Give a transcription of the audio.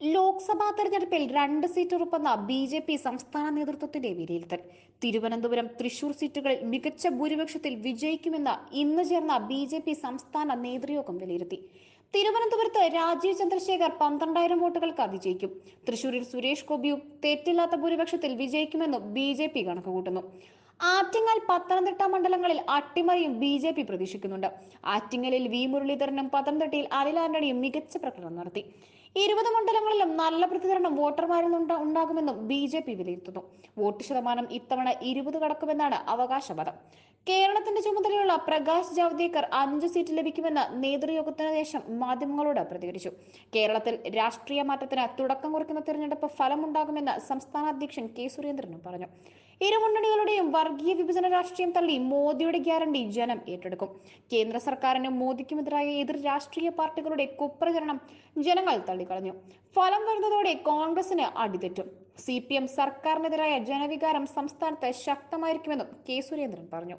ലോക്സഭാ തെരഞ്ഞെടുപ്പിൽ രണ്ട് സീറ്റ് ഉറപ്പെന്ന ബി ജെ പി സംസ്ഥാന നേതൃത്വത്തിന്റെ വിലയിരുത്തൽ. തിരുവനന്തപുരം തൃശൂർ സീറ്റുകളിൽ മികച്ച ഭൂരിപക്ഷത്തിൽ വിജയിക്കുമെന്ന് ഇന്ന് ചേർന്ന ബി ജെ പി സംസ്ഥാന നേതൃയോഗം വിലയിരുത്തി. തിരുവനന്തപുരത്ത് രാജീവ് ചന്ദ്രശേഖർ പന്ത്രണ്ടായിരം വോട്ടുകൾക്ക് വിജയിക്കും തൃശൂരിൽ സുരേഷ് ഗോപിയും തെറ്റില്ലാത്ത ഭൂരിപക്ഷത്തിൽ വിജയിക്കുമെന്നും ബി ജെ പി കണക്കുകൂട്ടുന്നു. ആറ്റിങ്ങൽ പത്തനംതിട്ട മണ്ഡലങ്ങളിൽ അട്ടിമറിയും ബി ജെ പി പ്രതീക്ഷിക്കുന്നുണ്ട്. ആറ്റിങ്ങലിൽ വി മുരളീധരനും പത്തനംതിട്ടയിൽ അനിൽ ആന്റണിയും മികച്ച പ്രകടനം നടത്തി. ഇരുപത് മണ്ഡലങ്ങളിലും നല്ല പ്രതികരണം വോട്ടർമാരിൽ നിന്ന് ഉണ്ടാകുമെന്നും ബി ജെ പി വിലയിരുത്തുന്നു. വോട്ട് ശതമാനം ഇത്തവണ ഇരുപത് കടക്കുമെന്നാണ് അവകാശവാദം. കേരളത്തിന്റെ ചുമതലയുള്ള പ്രകാശ് ജാവ്ദേക്കർ അഞ്ച് സീറ്റ് ലഭിക്കുമെന്ന് നേതൃയോഗത്തിന് ശേഷം മാധ്യമങ്ങളോട് പ്രതികരിച്ചു. കേരളത്തിൽ രാഷ്ട്രീയ മാറ്റത്തിന് തുടക്കം കുറിക്കുന്ന തിരഞ്ഞെടുപ്പ് ഫലമുണ്ടാകുമെന്ന് സംസ്ഥാന അധ്യക്ഷൻ കെ സുരേന്ദ്രനും പറഞ്ഞു. ഇരുമുന്നണികളുടെയും വർഗീയ വിഭജന രാഷ്ട്രീയം തള്ളി മോദിയുടെ ഗ്യാരണ്ടി ജനം ഏറ്റെടുക്കും. കേന്ദ്ര സർക്കാരിനും മോദിക്കുമെതിരായ എതിർ രാഷ്ട്രീയ പാർട്ടികളുടെ കുപ്രചരണം ജനങ്ങൾ തള്ളിക്കളഞ്ഞു. ഫലം വരുന്നതോടെ കോൺഗ്രസിന് അടിതെറ്റും. സി പി എം സർക്കാരിനെതിരായ ജനവികാരം സംസ്ഥാനത്ത് ശക്തമായിരിക്കുമെന്നും കെ സുരേന്ദ്രൻ പറഞ്ഞു.